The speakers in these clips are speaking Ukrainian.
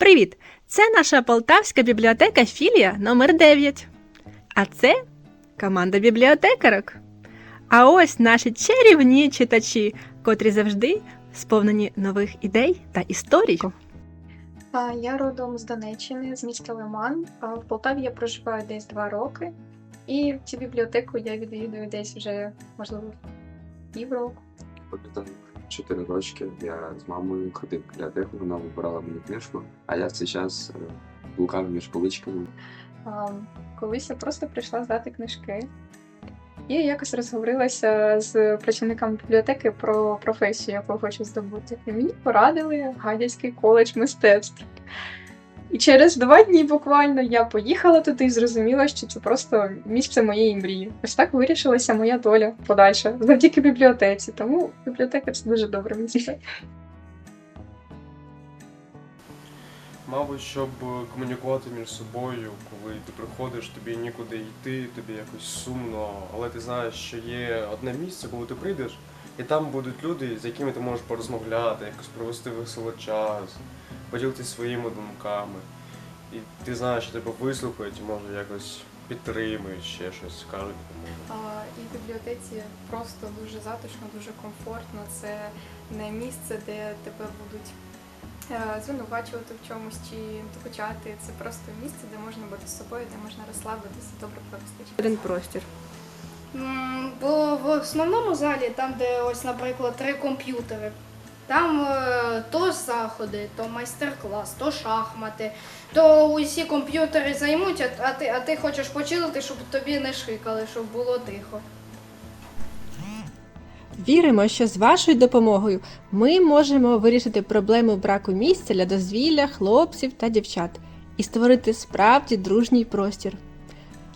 Привіт! Це наша полтавська бібліотека філія номер 9 А це команда бібліотекарок. А ось наші чарівні читачі, котрі завжди сповнені нових ідей та історій. Я родом з Донеччини, з міста Лиман. В Полтаві я проживаю десь два роки. І цю бібліотеку я відвідую десь вже, можливо, півроку. Чотири рочки я з мамою ходив в бібліотеку, вона вибирала мені книжку, а я в цей час е, блукав між поличками. Колись я просто прийшла здати книжки. І якось розговорилася з працівниками бібліотеки про професію, яку хочу здобути. І мені порадили Гадяцький коледж мистецтв. І через два дні буквально я поїхала туди і зрозуміла, що це просто місце моєї мрії. Ось так вирішилася моя доля подальша завдяки бібліотеці. Тому бібліотека це дуже добре місце. Мабуть, щоб комунікувати між собою, коли ти приходиш, тобі нікуди йти, тобі якось сумно, але ти знаєш, що є одне місце, коли ти прийдеш, і там будуть люди, з якими ти можеш порозмовляти, якось провести весело час, поділитися своїми думками. І ти знаєш, що тебе вислухають, може якось підтримують, ще щось скажуть. А, І в бібліотеці просто дуже затишно, дуже комфортно. Це не місце, де тебе будуть е, звинувачувати в чомусь чи докучати. Це просто місце, де можна бути з собою, де можна розслабитися, добре провести. Один простір. Бо в основному залі, там, де ось, наприклад, три комп'ютери, там е, то заходи, то майстер-клас, то шахмати, то усі комп'ютери займуть, а, ти, а ти хочеш почилити, щоб тобі не шикали, щоб було тихо. Віримо, що з вашою допомогою ми можемо вирішити проблему браку місця для дозвілля хлопців та дівчат і створити справді дружній простір.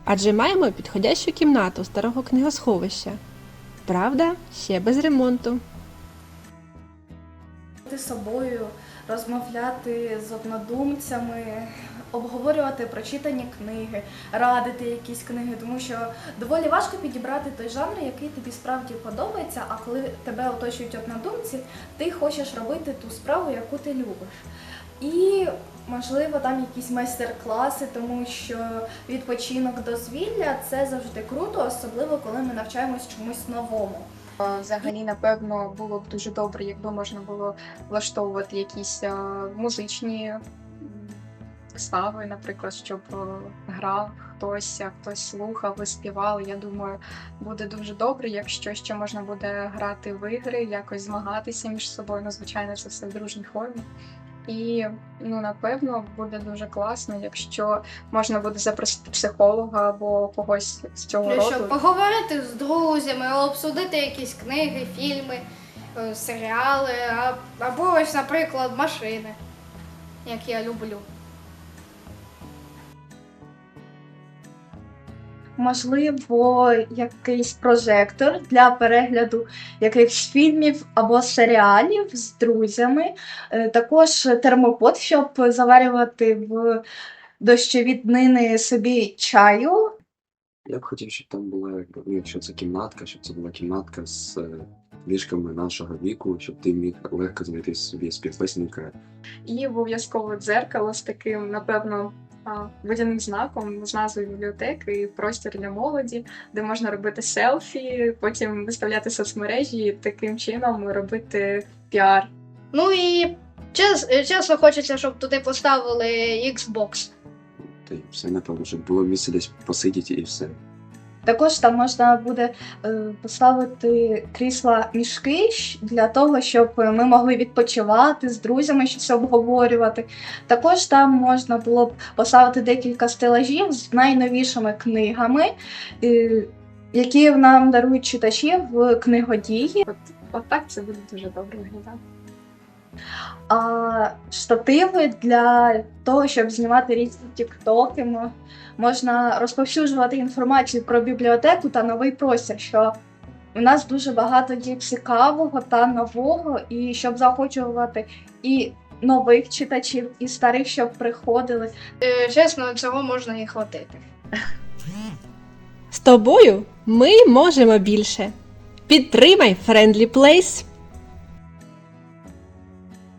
Адже маємо підходящу кімнату старого книгосховища. Правда, ще без ремонту. Бути собою, розмовляти з однодумцями, обговорювати прочитані книги, радити якісь книги, тому що доволі важко підібрати той жанр, який тобі справді подобається. А коли тебе оточують однодумці, ти хочеш робити ту справу, яку ти любиш. І можливо там якісь майстер-класи, тому що відпочинок дозвілля це завжди круто, особливо коли ми навчаємось чомусь новому. А, Взагалі, напевно, було б дуже добре, якби можна було влаштовувати якісь музичні м, вистави, наприклад, щоб грав хтось, хтось слухав і співав. Я думаю, буде дуже добре, якщо ще можна буде грати в ігри, якось змагатися між собою. Ну, звичайно, це все в дружній формі. І ну напевно буде дуже класно, якщо можна буде запросити психолога або когось з цього Ну, роду. Щоб поговорити з друзями, обсудити якісь книги, фільми, е, серіали, або ось, наприклад, машини, як я люблю. Можливо, якийсь прожектор для перегляду якихось фільмів або серіалів з друзями. Е, Також термопод, щоб заварювати в дощові днини собі чаю. Я б хотів, щоб там була, ну, якщо це кімнатка, щоб це була кімнатка з е, ліжками нашого віку, щоб ти міг легко знайти собі співписника. І обов'язково дзеркало з таким, напевно, водяним знаком з назвою бібліотеки і простір для молоді, де можна робити селфі, потім виставляти соцмережі і таким чином робити піар. Ну і чес, чесно хочеться, щоб туди поставили Xbox. Та й все, напевно, щоб було місце десь посидіти і все. Також там можна буде е, поставити крісла мішки для того, щоб ми могли відпочивати з друзями, щось обговорювати. Також там можна було б поставити декілька стелажів з найновішими книгами, е, які нам дарують читачі в книгодії. От, от так це буде дуже добре виглядати. А штативи для того, щоб знімати різні тіктоки, можна розповсюджувати інформацію про бібліотеку та новий простір, що у нас дуже багато є цікавого та нового, і щоб заохочувати і нових читачів, і старих, щоб приходили. Е, Чесно, цього можна і хватити. З тобою ми можемо більше. Підтримай Friendly Place!